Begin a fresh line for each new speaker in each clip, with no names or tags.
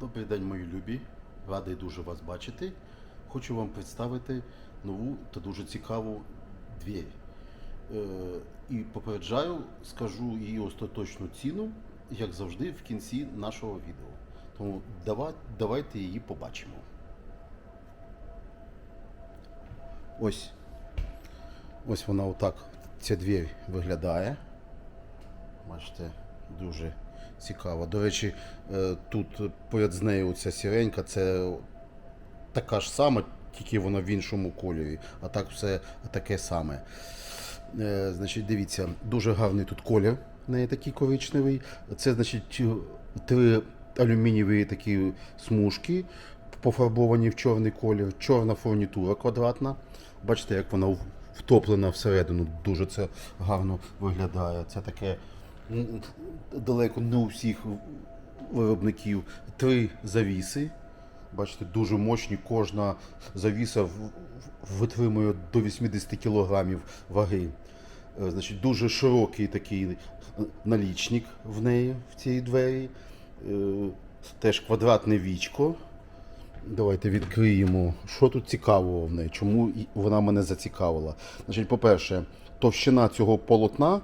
Добрий день, мої любі. Радий дуже вас бачити. Хочу вам представити нову та дуже цікаву двір. Е, і попереджаю, скажу її остаточну ціну, як завжди, в кінці нашого відео. Тому давайте її побачимо. Ось. Ось вона отак, ця двір виглядає. Бачите, дуже цікаво. До речі, е, тут поряд з нею ця сіренька, це така ж сама, тільки вона в іншому кольорі. А так все таке саме. Е, Значить, дивіться, дуже гарний тут колір, неї такий коричневий. Це, значить, три алюмінієві такі смужки, пофарбовані в чорний колір, чорна фурнітура квадратна. Бачите, як вона втоплена всередину, дуже це гарно виглядає. Це таке далеко не у всіх виробників. Три завіси. Бачите, дуже мощні. Кожна завіса витримує до 80 кілограмів ваги. Е, Значить, дуже широкий такий налічник в неї, в цій двері. Е, Теж квадратне вічко. Давайте відкриємо. Що тут цікавого в неї? Чому вона мене зацікавила? Значить, по-перше, товщина цього полотна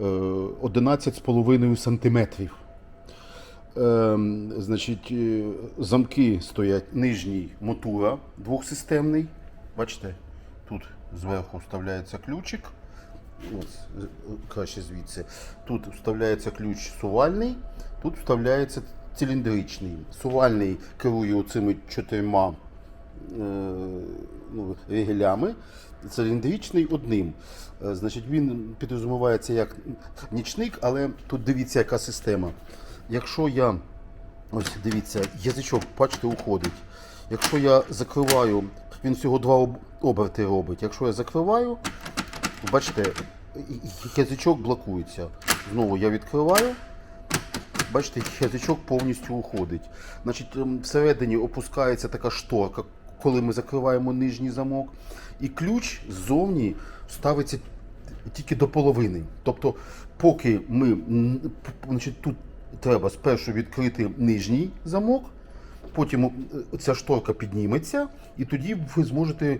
11,5 сантиметрів. Ем, значить, е, замки стоять нижній мотура двохсистемний. Бачите, тут зверху вставляється ключик. Ось, е, краще звідси. Тут вставляється ключ сувальний, тут вставляється циліндричний. Сувальний керує оцими чотирма е, ну, регелями, циліндричний одним. Е, Значить, він підрозумівається як нічник, але тут дивіться, яка система. Якщо я, ось дивіться, язичок, бачите, уходить. Якщо я закриваю, він всього два оберти робить. Якщо я закриваю, бачите, язичок блокується. Знову я відкриваю. Бачите, язичок повністю уходить. Значить, ем, всередині опускається така шторка, коли ми закриваємо нижній замок. І ключ ззовні ставиться тільки до половини. Тобто, поки ми значить, тут треба спершу відкрити нижній замок, потім е, ця шторка підніметься, і тоді ви зможете е,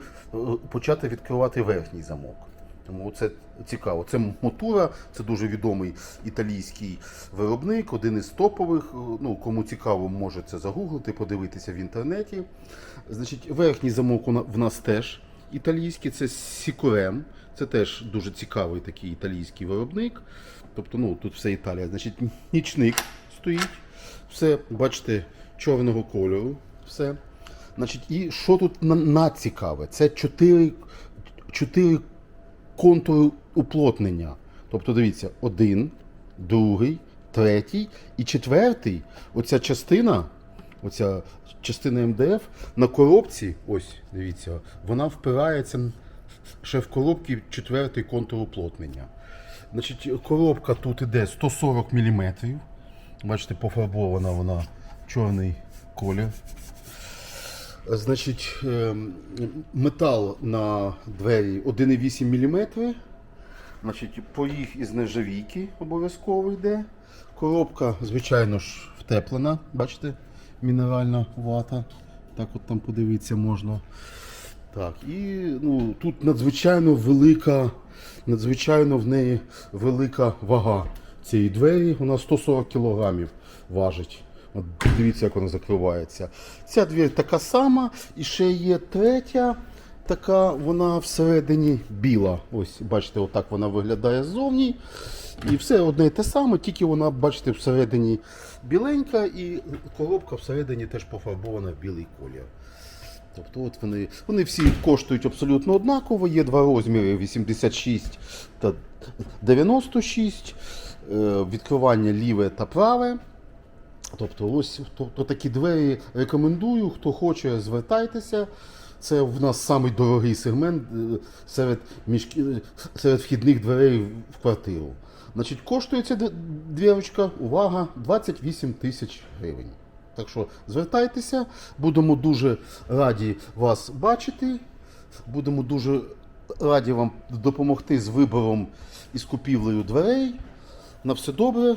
почати відкривати верхній замок. Тому це цікаво. Це Мотура, це дуже відомий італійський виробник, один із топових. Е, ну, Кому цікаво, може це загуглити, подивитися в інтернеті. Значить, Верхній замок в нас теж італійський, це Сікурем. Це теж дуже цікавий такий італійський виробник. Тобто ну, тут все Італія. Значить, Нічник стоїть. Все, бачите, чорного кольору. все. Значить, І що тут на, на цікаве? Це 4, 4 контур уплотнення. Тобто, дивіться, один, другий, третій і четвертий. Оця частина, оця частина МДФ на коробці, ось дивіться, вона впирається ще в коробці четвертий контур уплотнення. Значить, Коробка тут іде 140 мм. Бачите, пофарбована вона чорний колір. Значить, ем, метал на двері 1,8 мм. Значить, поріг із нержавійки обов'язково йде. Коробка, звичайно ж, втеплена, бачите, мінеральна вата. Так от там подивитися можна. Так, і ну, тут надзвичайно велика, надзвичайно в неї велика вага цієї двері. Вона 140 кг важить. Дивіться, як вона закривається. Ця двір така сама, і ще є третя. Така вона всередині біла. Ось, бачите, отак вона виглядає ззовні. І все одне і те саме, тільки вона, бачите, всередині біленька, і коробка всередині теж пофарбована в білий колір. Тобто от вони, вони всі коштують абсолютно однаково. Є два розміри 86 та 96, е, відкривання ліве та праве. Тобто, ось тобто, такі двері рекомендую. Хто хоче, звертайтеся. Це в нас самий дорогий сегмент е, серед, між- серед вхідних дверей в квартиру. Значить, коштує ця двірочка, увага, 28 тисяч гривень. Так що звертайтеся, будемо дуже раді вас бачити. Будемо дуже раді вам допомогти з вибором і з купівлею дверей. На все добре.